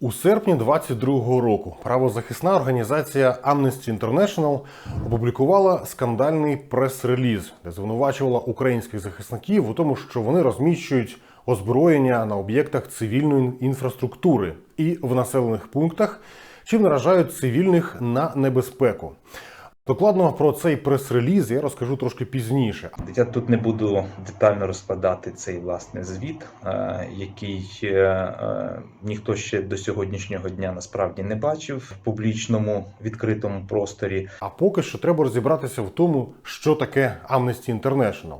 У серпні 22-го року правозахисна організація Amnesty International опублікувала скандальний прес-реліз, де звинувачувала українських захисників у тому, що вони розміщують озброєння на об'єктах цивільної інфраструктури і в населених пунктах, чим наражають цивільних на небезпеку. Докладно про цей прес-реліз я розкажу трошки пізніше. Я тут не буду детально розкладати цей власне звіт, е, який е, е, ніхто ще до сьогоднішнього дня насправді не бачив в публічному відкритому просторі. А поки що треба розібратися в тому, що таке Amnesty International.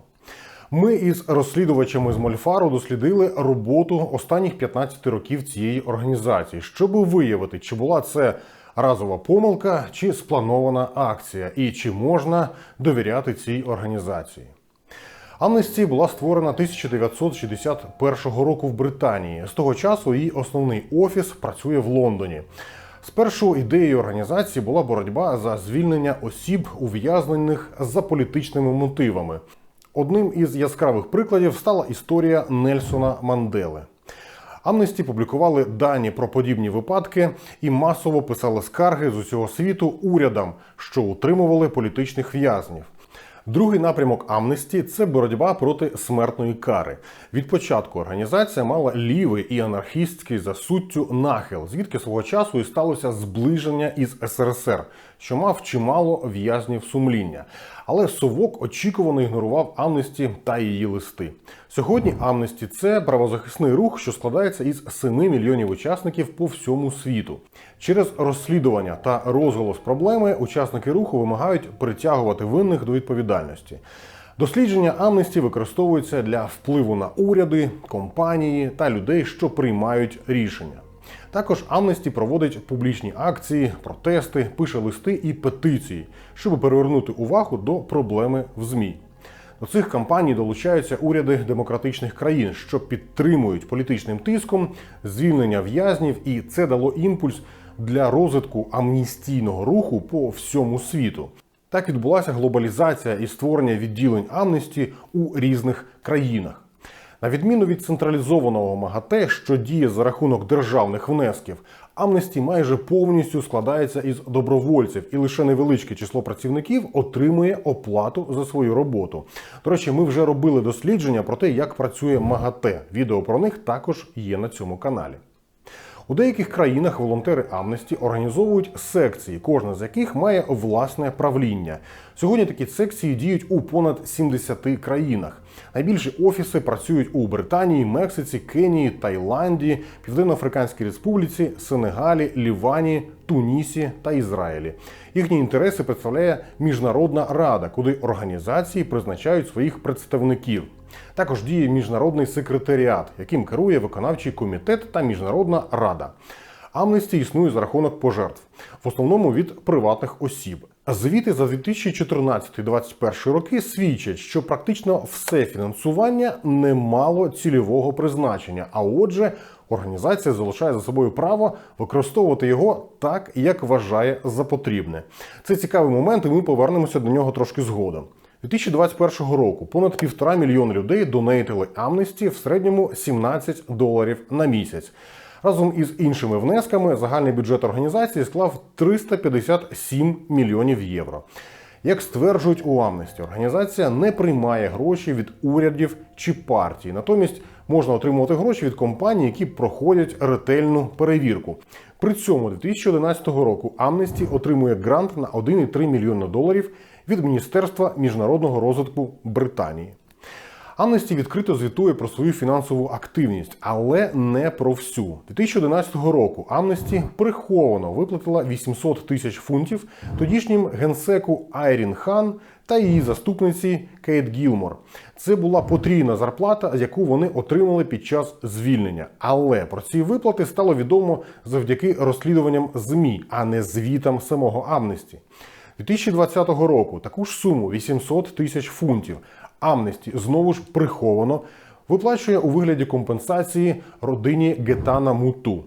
Ми із розслідувачами з Мольфару дослідили роботу останніх 15 років цієї організації, щоб виявити, чи була це разова помилка, чи спланована акція, і чи можна довіряти цій організації. Амнесті була створена 1961 року в Британії. З того часу її основний офіс працює в Лондоні. Спершу ідеєю організації була боротьба за звільнення осіб, ув'язнених за політичними мотивами. Одним із яскравих прикладів стала історія Нельсона Мандели. Амнесті публікували дані про подібні випадки і масово писали скарги з усього світу урядам, що утримували політичних в'язнів. Другий напрямок Амнесті це боротьба проти смертної кари. Від початку організація мала лівий і анархістський за суттю нахил, звідки свого часу і сталося зближення із СРСР, що мав чимало в'язнів сумління. Але совок очікувано ігнорував Амнесті та її листи. Сьогодні Амнесті це правозахисний рух, що складається із 7 мільйонів учасників по всьому світу. Через розслідування та розголос проблеми учасники руху вимагають притягувати винних до відповідальності. Дослідження Амнесті використовуються для впливу на уряди, компанії та людей, що приймають рішення. Також Амнесті проводить публічні акції, протести, пише листи і петиції, щоб привернути увагу до проблеми в ЗМІ. До цих кампаній долучаються уряди демократичних країн, що підтримують політичним тиском звільнення в'язнів, і це дало імпульс для розвитку амністійного руху по всьому світу. Так відбулася глобалізація і створення відділень Амнесті у різних країнах. На відміну від централізованого МАГАТЕ, що діє за рахунок державних внесків, Амнесті майже повністю складається із добровольців, і лише невеличке число працівників отримує оплату за свою роботу. До речі, ми вже робили дослідження про те, як працює МАГАТЕ. Відео про них також є на цьому каналі. У деяких країнах волонтери Амнесті організовують секції, кожна з яких має власне правління. Сьогодні такі секції діють у понад 70 країнах. Найбільші офіси працюють у Британії, Мексиці, Кенії, Таїланді, Південно-Африканській Республіці, Сенегалі, Лівані, Тунісі та Ізраїлі. Їхні інтереси представляє Міжнародна рада, куди організації призначають своїх представників. Також діє міжнародний секретаріат, яким керує виконавчий комітет та міжнародна рада. Амнесті існує за рахунок пожертв, в основному від приватних осіб. Звіти за 2014-2021 роки свідчать, що практично все фінансування не мало цільового призначення, а отже, організація залишає за собою право використовувати його так, як вважає за потрібне. Це цікавий момент, і ми повернемося до нього трошки згодом. 2021 року понад півтора мільйона людей донейтили Амнесті в середньому 17 доларів на місяць. Разом із іншими внесками загальний бюджет організації склав 357 мільйонів євро. Як стверджують у Амнесті, організація не приймає гроші від урядів чи партій. Натомість можна отримувати гроші від компаній, які проходять ретельну перевірку. При цьому 2011 року Амнесті отримує грант на 1,3 мільйона доларів від Міністерства міжнародного розвитку Британії. Амнесті відкрито звітує про свою фінансову активність, але не про всю. 2011 року Амнесті приховано виплатила 800 тисяч фунтів тодішнім генсеку Айрін Хан та її заступниці Кейт Гілмор. Це була потрійна зарплата, яку вони отримали під час звільнення. Але про ці виплати стало відомо завдяки розслідуванням ЗМІ, а не звітам самого Амнесті. 2020 року таку ж суму 800 тисяч фунтів Амнесті знову ж приховано виплачує у вигляді компенсації родині Гетана Муту.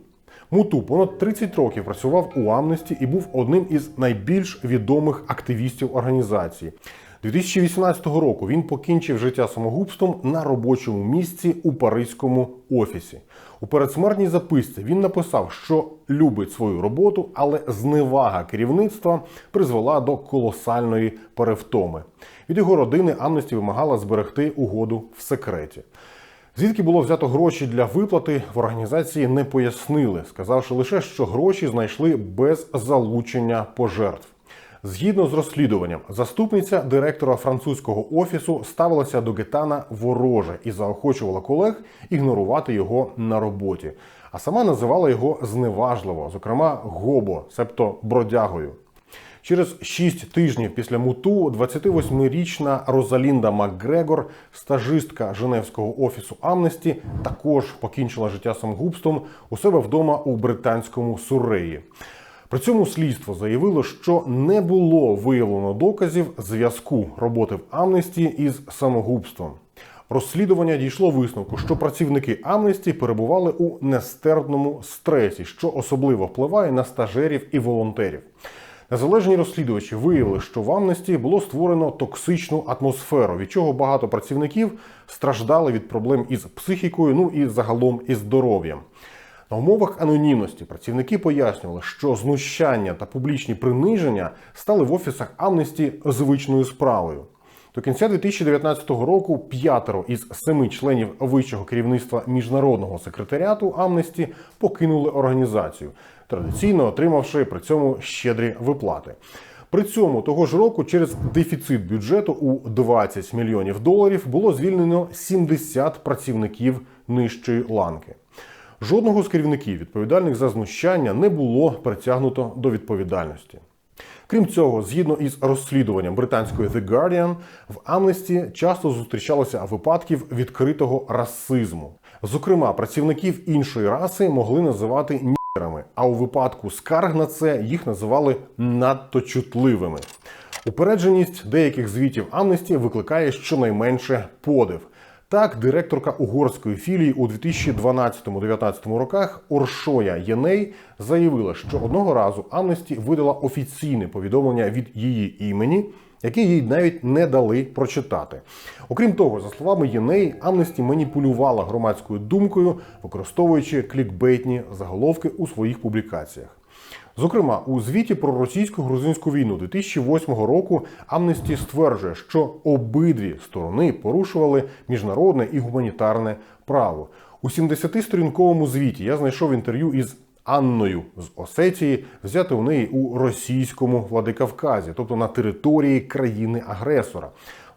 Муту понад 30 років працював у Амнесті і був одним із найбільш відомих активістів організації. 2018 року він покінчив життя самогубством на робочому місці у паризькому офісі. У передсмертній записці він написав, що любить свою роботу, але зневага керівництва призвела до колосальної перевтоми. Від його родини Амнесті вимагала зберегти угоду в секреті. Звідки було взято гроші для виплати в організації не пояснили, сказавши лише, що гроші знайшли без залучення пожертв. Згідно з розслідуванням, заступниця директора французького офісу ставилася до Гетана вороже і заохочувала колег ігнорувати його на роботі, а сама називала його зневажливо, зокрема гобо, себто бродягою. Через шість тижнів після муту 28-річна Розалінда Макгрегор, стажистка Женевського офісу Амнесті, також покінчила життя самогубством у себе вдома у британському Суреї. При цьому слідство заявило, що не було виявлено доказів зв'язку роботи в Амнесті із самогубством. Розслідування дійшло висновку, що працівники Амнесті перебували у нестерпному стресі, що особливо впливає на стажерів і волонтерів. Незалежні розслідувачі виявили, що в Амнесті було створено токсичну атмосферу, від чого багато працівників страждали від проблем із психікою, ну і загалом із здоров'ям. На умовах анонімності працівники пояснювали, що знущання та публічні приниження стали в офісах Амнесті звичною справою. До кінця 2019 року п'ятеро із семи членів вищого керівництва міжнародного секретаріату Амнесті покинули організацію, традиційно отримавши при цьому щедрі виплати. При цьому того ж року через дефіцит бюджету у 20 мільйонів доларів було звільнено 70 працівників нижчої ланки. Жодного з керівників, відповідальних за знущання, не було притягнуто до відповідальності. Крім цього, згідно із розслідуванням британської The Guardian, в Амнесті часто зустрічалося випадків відкритого расизму. Зокрема, працівників іншої раси могли називати нігерами, а у випадку скарг на це їх називали надто чутливими. Упередженість деяких звітів Амнесті викликає щонайменше подив. Так, директорка угорської філії у 2012-2019 роках Оршоя Єней заявила, що одного разу Амнесті видала офіційне повідомлення від її імені, яке їй навіть не дали прочитати. Окрім того, за словами Єней, Амнесті маніпулювала громадською думкою, використовуючи клікбейтні заголовки у своїх публікаціях. Зокрема, у звіті про російсько-грузинську війну 2008 року Амнесті стверджує, що обидві сторони порушували міжнародне і гуманітарне право. У 70-сторінковому звіті я знайшов інтерв'ю із Анною з Осетії, взяте у неї у російському Владикавказі, тобто на території країни-агресора.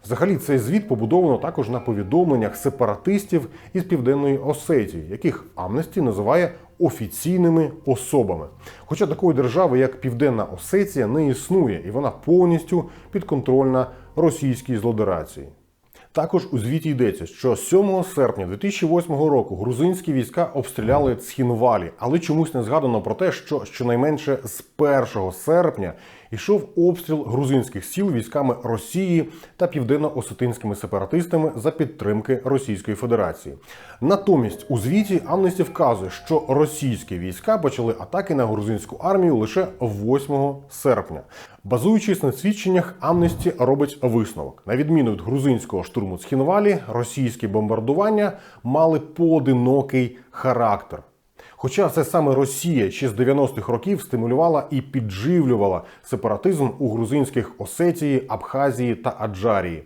Взагалі, цей звіт побудовано також на повідомленнях сепаратистів із південної Осетії, яких Амнесті називає офіційними особами. Хоча такої держави, як Південна Осетія, не існує, і вона повністю підконтрольна російській злодерації. Також у звіті йдеться, що 7 серпня 2008 року грузинські війська обстріляли Цхінвалі, але чомусь не згадано про те, що щонайменше з 1 серпня йшов обстріл грузинських сіл військами Росії та південно-осетинськими сепаратистами за підтримки Російської Федерації. Натомість у звіті Амнесті вказує, що російські війська почали атаки на грузинську армію лише 8 серпня. Базуючись на свідченнях, Амнесті робить висновок. На відміну від грузинського штурму Цхінвалі, російські бомбардування мали поодинокий характер. Хоча це саме Росія ще з 90-х років стимулювала і підживлювала сепаратизм у грузинських Осетії, Абхазії та Аджарії.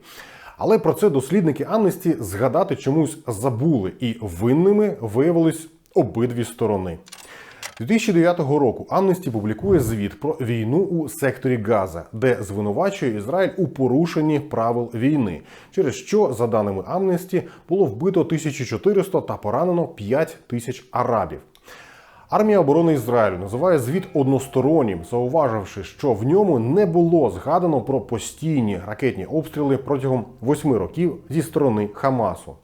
Але про це дослідники Амнесті згадати чомусь забули, і винними виявились обидві сторони. 2009 року Амнесті публікує звіт про війну у секторі Газа, де звинувачує Ізраїль у порушенні правил війни, через що, за даними Амнесті, було вбито 1400 та поранено 5 тисяч арабів. Армія оборони Ізраїлю називає звіт одностороннім, зауваживши, що в ньому не було згадано про постійні ракетні обстріли протягом восьми років зі сторони Хамасу.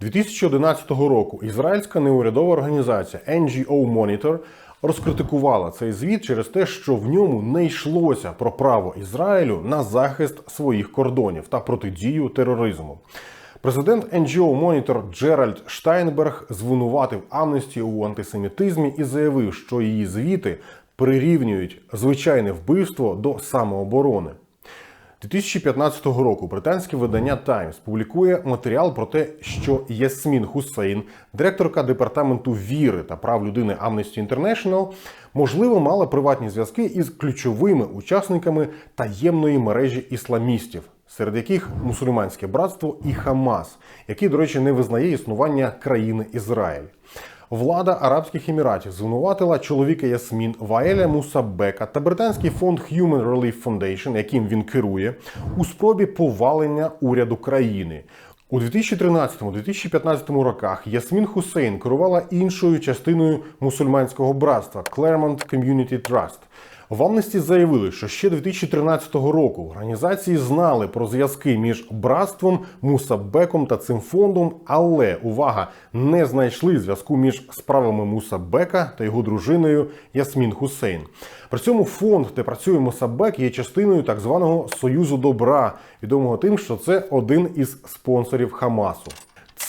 2011 року ізраїльська неурядова організація NGO Monitor розкритикувала цей звіт через те, що в ньому не йшлося про право Ізраїлю на захист своїх кордонів та протидію тероризму. Президент NGO Monitor Джеральд Штайнберг звинуватив Амнесті у антисемітизмі і заявив, що її звіти прирівнюють звичайне вбивство до самооборони. 2015 року британське видання Times публікує матеріал про те, що Ясмін Хусейн, директорка департаменту віри та прав людини Amnesty International, можливо, мала приватні зв'язки із ключовими учасниками таємної мережі ісламістів, серед яких мусульманське братство і Хамас, який, до речі, не визнає існування країни Ізраїль. Влада Арабських Еміратів звинуватила чоловіка Ясмін Ваеля Мусабека та британський фонд Human Relief Foundation, яким він керує, у спробі повалення уряду країни. У 2013-2015 роках Ясмін Хусейн керувала іншою частиною мусульманського братства Claremont Community Trust. В Амнесті заявили, що ще 2013 року організації знали про зв'язки між братством, Мусабеком та цим фондом, але увага не знайшли зв'язку між справами Мусабека та його дружиною Ясмін Хусейн. При цьому фонд, де працює Мусабек, є частиною так званого Союзу добра, відомого тим, що це один із спонсорів Хамасу.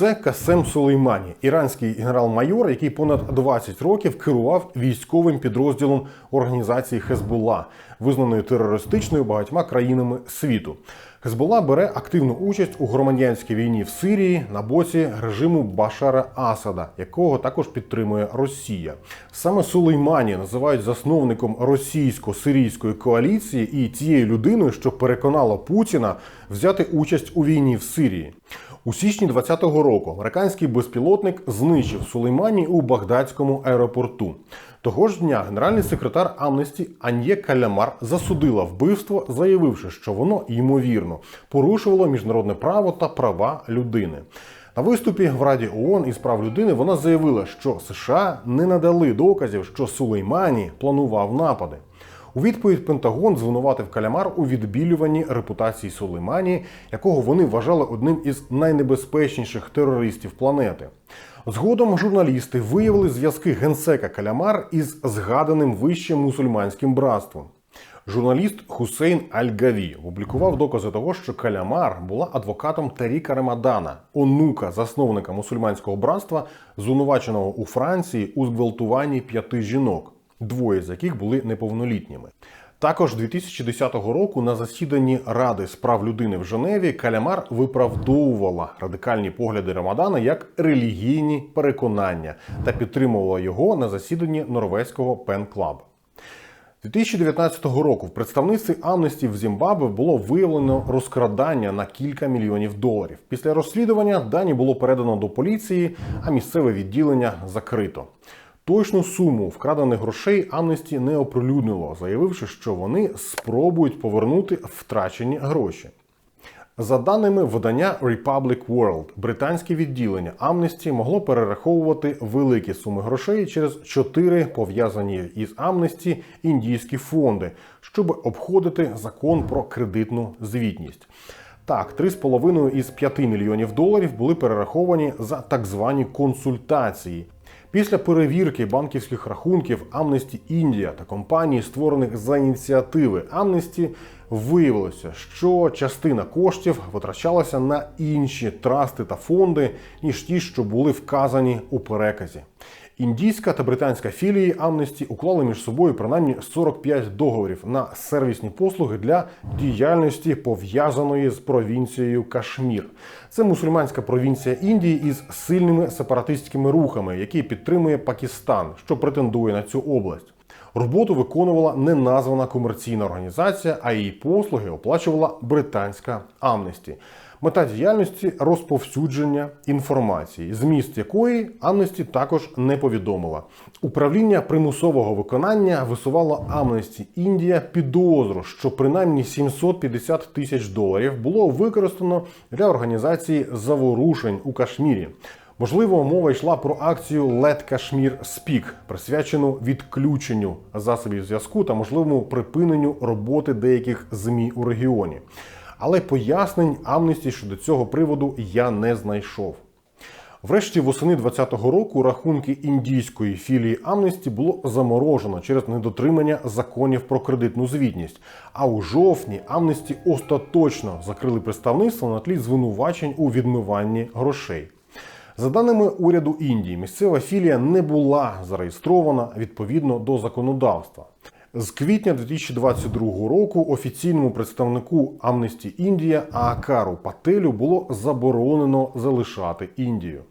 Це Касем Сулеймані, іранський генерал-майор, який понад 20 років керував військовим підрозділом організації Хезбулла, визнаної терористичною багатьма країнами світу. Хезбулла бере активну участь у громадянській війні в Сирії на боці режиму Башара Асада, якого також підтримує Росія. Саме Сулеймані називають засновником російсько-сирійської коаліції і тією людиною, що переконала Путіна взяти участь у війні в Сирії. У січні 2020 року американський безпілотник знищив Сулеймані у Багдадському аеропорту. Того ж дня генеральний секретар Амнесті Ан'є Калямар засудила вбивство, заявивши, що воно ймовірно порушувало міжнародне право та права людини. На виступі в Раді ООН із прав людини вона заявила, що США не надали доказів, що Сулеймані планував напади. У відповідь Пентагон звинуватив Калямар у відбілюванні репутації Сулеймані, якого вони вважали одним із найнебезпечніших терористів планети. Згодом журналісти виявили зв'язки генсека Калямар із згаданим вище мусульманським братством. Журналіст Хусейн Аль-Гаві опублікував докази того, що Калямар була адвокатом Таріка Рамадана, онука засновника мусульманського братства, звинуваченого у Франції у зґвалтуванні п'яти жінок, двоє з яких були неповнолітніми. Також 2010 року на засіданні Ради з прав людини в Женеві Калямар виправдовувала радикальні погляди Рамадана як релігійні переконання та підтримувала його на засіданні норвезького Пен Клаб. 2019 року в представництві Амнесті в Зімбабве було виявлено розкрадання на кілька мільйонів доларів. Після розслідування дані було передано до поліції, а місцеве відділення закрито. Точну суму вкрадених грошей Амнесті не оприлюднило, заявивши, що вони спробують повернути втрачені гроші. За даними видання Republic World, британське відділення Амнесті могло перераховувати великі суми грошей через чотири пов'язані із Амнесті індійські фонди, щоб обходити закон про кредитну звітність. Так, 3,5 із 5 мільйонів доларів були перераховані за так звані консультації. Після перевірки банківських рахунків Amnesty India та компаній, створених за ініціативи Amnesty, виявилося, що частина коштів витрачалася на інші трасти та фонди, ніж ті, що були вказані у переказі. Індійська та британська філії Amnesty уклали між собою принаймні 45 договорів на сервісні послуги для діяльності пов'язаної з провінцією Кашмір. Це мусульманська провінція Індії із сильними сепаратистськими рухами, які підтримує Пакистан, що претендує на цю область. Роботу виконувала неназвана комерційна організація, а її послуги оплачувала британська Амнесті. Мета діяльності розповсюдження інформації, зміст якої Амнесті також не повідомила. Управління примусового виконання висувало Амнесті Індія підозру, що принаймні 750 тисяч доларів було використано для організації заворушень у Кашмірі. Можливо, мова йшла про акцію Let Kashmir Speak, присвячену відключенню засобів зв'язку та можливому припиненню роботи деяких змі у регіоні. Але пояснень Амнесті щодо цього приводу я не знайшов. Врешті восени 2020 року рахунки індійської філії Амнесті було заморожено через недотримання законів про кредитну звітність. А у жовтні Амнесті остаточно закрили представництво на тлі звинувачень у відмиванні грошей. За даними уряду Індії, місцева філія не була зареєстрована відповідно до законодавства. З квітня 2022 року офіційному представнику Amnesty Індія Аакару Пателю було заборонено залишати Індію.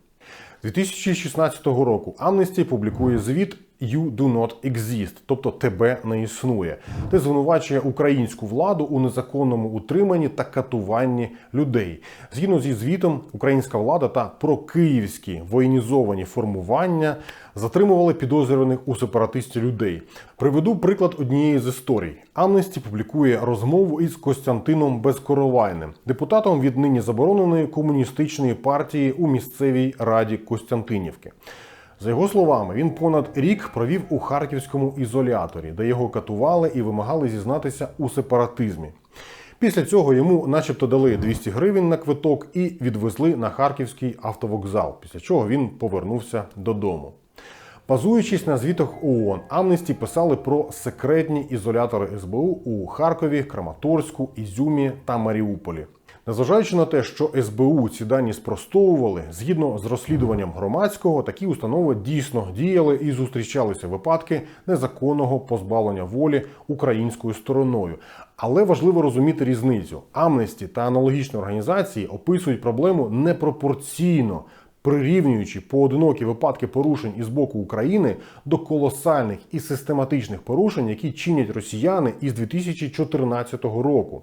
2016 року Amnesty публікує звіт You do not exist, тобто тебе не існує, де звинувачує українську владу у незаконному утриманні та катуванні людей. Згідно зі звітом, українська влада та прокиївські воєнізовані формування затримували підозрюваних у сепаратисті людей. Приведу приклад однієї з історій. Амнесті публікує розмову із Костянтином Безкоровайним, депутатом від нині забороненої комуністичної партії у місцевій раді Костянтинівки. За його словами, він понад рік провів у харківському ізоляторі, де його катували і вимагали зізнатися у сепаратизмі. Після цього йому, начебто, дали 200 гривень на квиток і відвезли на харківський автовокзал, після чого він повернувся додому. Базуючись на звітах ООН, Амнесті писали про секретні ізолятори СБУ у Харкові, Краматорську, Ізюмі та Маріуполі. Незважаючи на те, що СБУ ці дані спростовували, згідно з розслідуванням громадського, такі установи дійсно діяли і зустрічалися випадки незаконного позбавлення волі українською стороною. Але важливо розуміти різницю. Амнесті та аналогічні організації описують проблему непропорційно прирівнюючи поодинокі випадки порушень із боку України до колосальних і систематичних порушень, які чинять росіяни із 2014 року.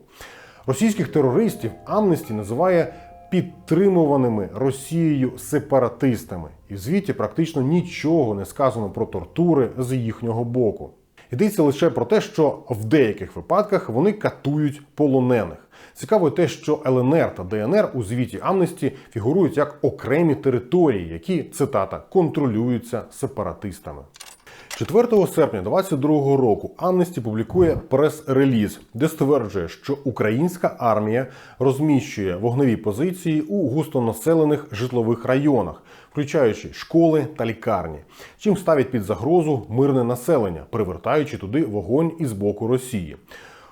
Російських терористів Амнесті називає підтримуваними Росією сепаратистами, і в звіті практично нічого не сказано про тортури з їхнього боку. Йдеться лише про те, що в деяких випадках вони катують полонених. Цікаво те, що ЛНР та ДНР у звіті Амнесті фігурують як окремі території, які цитата контролюються сепаратистами. 4 серпня 2022 року Амнесті публікує прес-реліз, де стверджує, що українська армія розміщує вогневі позиції у густонаселених житлових районах, включаючи школи та лікарні, чим ставить під загрозу мирне населення, привертаючи туди вогонь із боку Росії.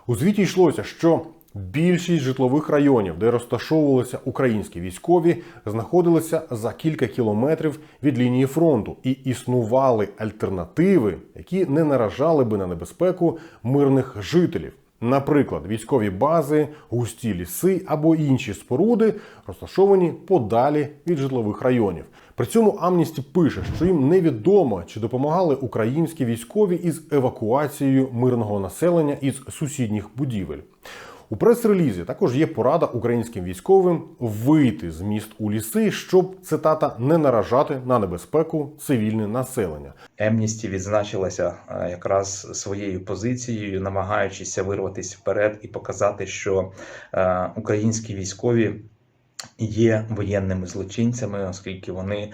У звіті йшлося, що Більшість житлових районів, де розташовувалися українські військові, знаходилися за кілька кілометрів від лінії фронту і існували альтернативи, які не наражали би на небезпеку мирних жителів. Наприклад, військові бази, густі ліси або інші споруди розташовані подалі від житлових районів. При цьому Амністі пише, що їм невідомо, чи допомагали українські військові із евакуацією мирного населення із сусідніх будівель. У прес-релізі також є порада українським військовим вийти з міст у ліси, щоб цитата не наражати на небезпеку цивільне населення. Емністі відзначилася е, якраз своєю позицією, намагаючись вирватися вперед і показати, що е, українські військові. Є воєнними злочинцями, оскільки вони, е,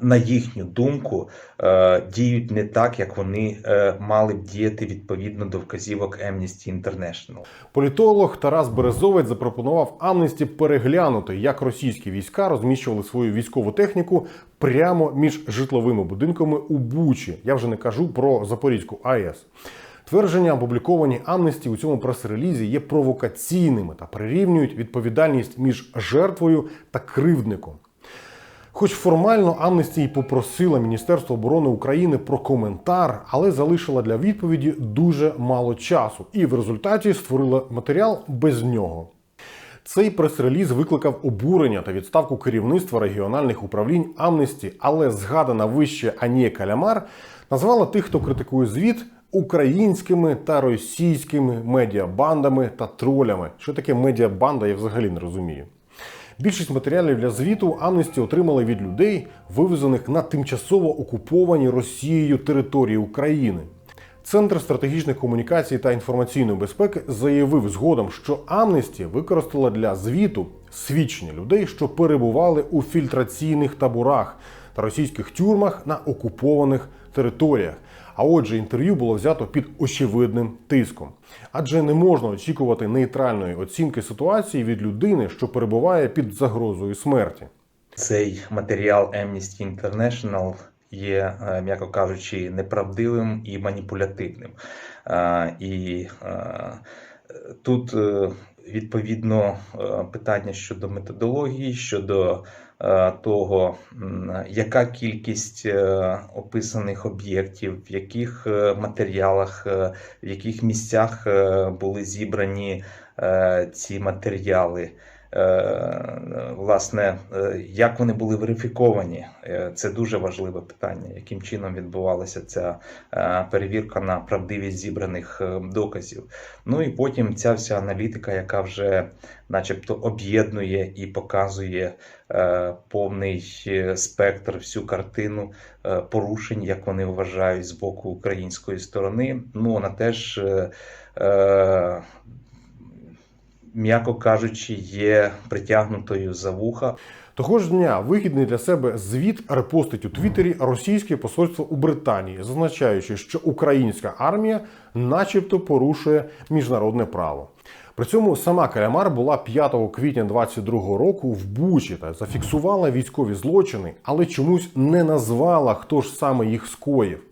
на їхню думку, е, діють не так, як вони е, мали б діяти відповідно до вказівок Amnesty International. Політолог Тарас Березовець запропонував Амнесті переглянути, як російські війська розміщували свою військову техніку прямо між житловими будинками у Бучі. Я вже не кажу про Запорізьку АЕС. Твердження, опубліковані Амнесті у цьому прес-релізі, є провокаційними та прирівнюють відповідальність між жертвою та кривдником. Хоч формально Амнесті попросила Міністерство оборони України про коментар, але залишила для відповіді дуже мало часу, і в результаті створила матеріал без нього. Цей прес-реліз викликав обурення та відставку керівництва регіональних управлінь Амнесті, але згадана вище Анія Калямар назвала тих, хто критикує звіт, українськими та російськими медіабандами та тролями. Що таке медіабанда, я взагалі не розумію. Більшість матеріалів для звіту Амнесті отримали від людей, вивезених на тимчасово окуповані Росією території України. Центр стратегічних комунікацій та інформаційної безпеки заявив згодом, що Амнесті використала для звіту свідчення людей, що перебували у фільтраційних таборах та російських тюрмах на окупованих територіях. А отже, інтерв'ю було взято під очевидним тиском. Адже не можна очікувати нейтральної оцінки ситуації від людини, що перебуває під загрозою смерті. Цей матеріал Amnesty International є, е, м'яко кажучи, неправдивим і маніпулятивним. Е, І е, тут відповідно е, питання щодо методології, щодо е, того, яка кількість е, описаних об'єктів, в яких матеріалах, в яких місцях були зібрані ці матеріали. Е, Власне, е, як вони були верифіковані, Е, це дуже важливе питання, яким чином відбувалася ця перевірка на правдивість зібраних доказів. Ну і потім ця вся аналітика, яка вже, начебто, об'єднує і показує повний спектр, всю картину порушень, як вони вважають з боку української сторони. Ну вона теж. М'яко кажучи, є притягнутою за вуха. Того ж дня вигідний для себе звіт репостить у Твіттері російське посольство у Британії, зазначаючи, що українська армія, начебто, порушує міжнародне право. При цьому сама Калямар була 5 квітня 22 року в Бучі та зафіксувала військові злочини, але чомусь не назвала, хто ж саме їх скоїв.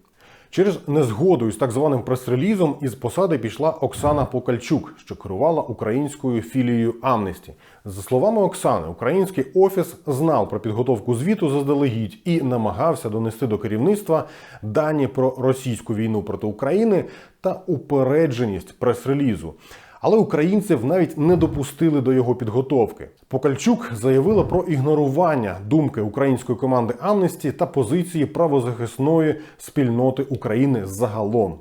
Через незгоду із так званим прес-релізом із посади пішла Оксана Покальчук, що керувала українською філією Амнесті. За словами Оксани, український офіс знав про підготовку звіту заздалегідь і намагався донести до керівництва дані про російську війну проти України та упередженість прес-релізу. Але українців навіть не допустили до його підготовки. Покальчук заявила про ігнорування думки української команди Амнесті та позиції правозахисної спільноти України загалом.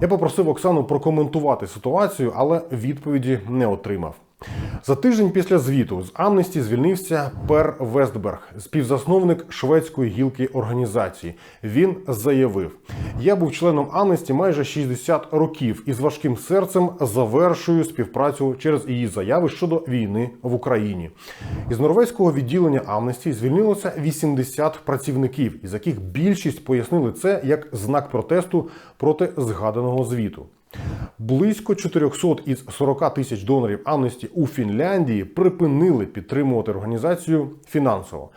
Я попросив Оксану прокоментувати ситуацію, але відповіді не отримав. За тиждень після звіту з Амнесті звільнився Пер Вестберг, співзасновник шведської гілки організації. Він заявив: Я був членом Амнесті майже 60 років і з важким серцем завершую співпрацю через її заяви щодо війни в Україні. Із норвезького відділення Амнесті звільнилося 80 працівників, із яких більшість пояснили це як знак протесту проти згаданого звіту. Близько 400 із 40 тисяч донорів Амнесті у Фінляндії припинили підтримувати організацію фінансово.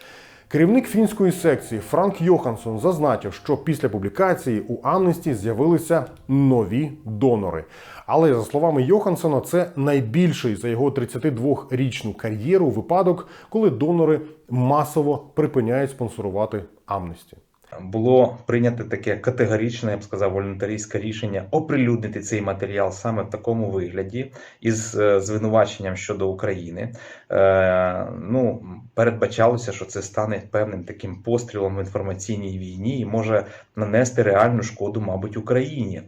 Керівник фінської секції Франк Йоханссон зазначив, що після публікації у Амнесті з'явилися нові донори. Але за словами Йоханссона, це найбільший за його 32-річну кар'єру випадок, коли донори масово припиняють спонсорувати Амнесті. Було прийнято таке категоричне, я б сказав, волонтаристське рішення оприлюднити цей матеріал саме в такому вигляді із е, звинуваченням щодо України. Е, ну, передбачалося, що це стане певним таким пострілом в інформаційній війні і може нанести реальну шкоду, мабуть, Україні.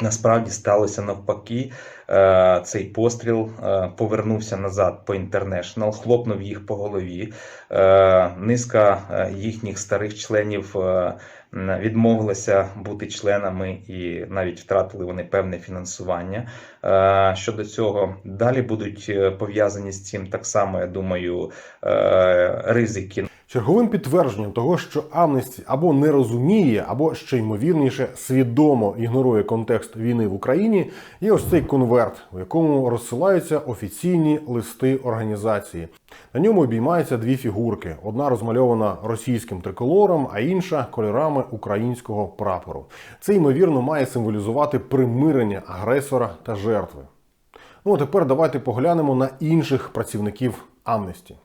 Насправді сталося навпаки. Е, Цей постріл е, повернувся назад по інтернешнл, хлопнув їх по голові. Е, Низка їхніх старих членів відмовилася бути членами і навіть втратили вони певне фінансування. Щодо цього, далі будуть пов'язані з цим так само, я думаю, ризики. Черговим підтвердженням того, що Амнесті або не розуміє, або ще ймовірніше свідомо ігнорує контекст війни в Україні, є ось цей конверт, у якому розсилаються офіційні листи організації. На ньому обіймаються дві фігурки: одна розмальована російським триколором, а інша кольорами українського прапору. Це ймовірно має символізувати примирення агресора та жертви. Ну а тепер давайте поглянемо на інших працівників Амнесті.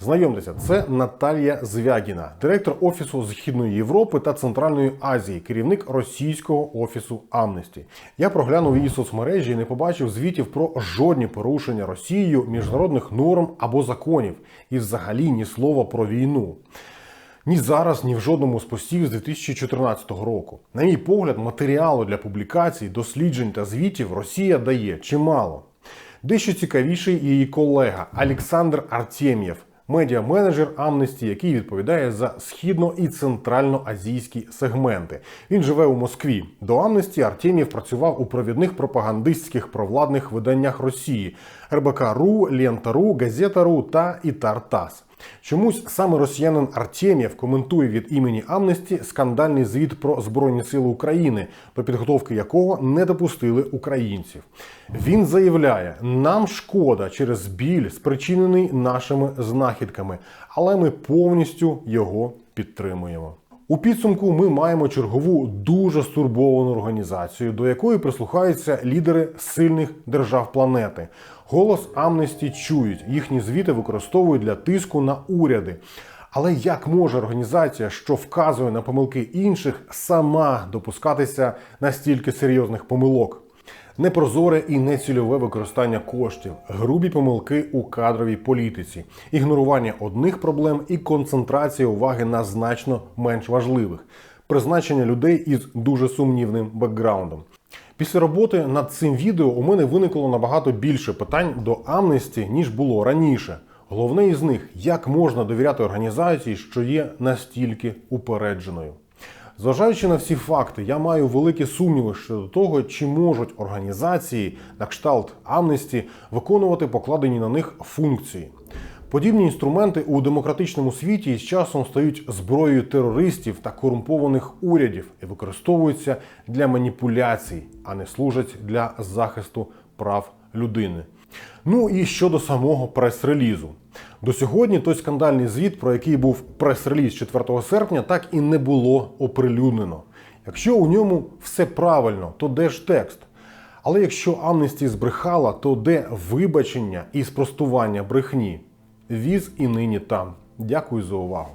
Знайомтеся, це Наталія Звягіна, директор офісу Східної Європи та Центральної Азії, керівник російського офісу Амнесті. Я проглянув її соцмережі і не побачив звітів про жодні порушення Росією міжнародних норм або законів, і взагалі ні слова про війну. Ні зараз, ні в жодному з постів з 2014 року. На мій погляд, матеріалу для публікацій, досліджень та звітів Росія дає чимало. Дещо цікавіший її колега Олександр Артем'єв, медіа-менеджер Амнесті, який відповідає за східно і центральноазійські сегменти. Він живе у Москві. До Амнесті Артемів працював у провідних пропагандистських провладних виданнях Росії РБК.ру, Лента.ру, Газета.ру та Ітар.ТАСС. Чомусь саме росіянин Артем'єв коментує від імені Амнесті скандальний звіт про Збройні Сили України, до підготовки якого не допустили українців. Він заявляє: нам шкода через біль, спричинений нашими знахідками, але ми повністю його підтримуємо. У підсумку ми маємо чергову дуже стурбовану організацію, до якої прислухаються лідери сильних держав планети. Голос Амнесті чують, їхні звіти використовують для тиску на уряди. Але як може організація, що вказує на помилки інших, сама допускатися настільки серйозних помилок? Непрозоре і нецільове використання коштів, грубі помилки у кадровій політиці, ігнорування одних проблем і концентрація уваги на значно менш важливих, призначення людей із дуже сумнівним бекграундом. Після роботи над цим відео у мене виникло набагато більше питань до Амнесті, ніж було раніше. Головне із них як можна довіряти організації, що є настільки упередженою. Зважаючи на всі факти, я маю великі сумніви щодо того, чи можуть організації на кшталт Амнесті виконувати покладені на них функції. Подібні інструменти у демократичному світі з часом стають зброєю терористів та корумпованих урядів і використовуються для маніпуляцій, а не служать для захисту прав людини. Ну і щодо самого прес-релізу. До сьогодні той скандальний звіт, про який був прес-реліз 4 серпня, так і не було оприлюднено. Якщо у ньому все правильно, то де ж текст? Але якщо Амнесті збрехала, то де вибачення і спростування брехні? Віз і нині там. Дякую за увагу.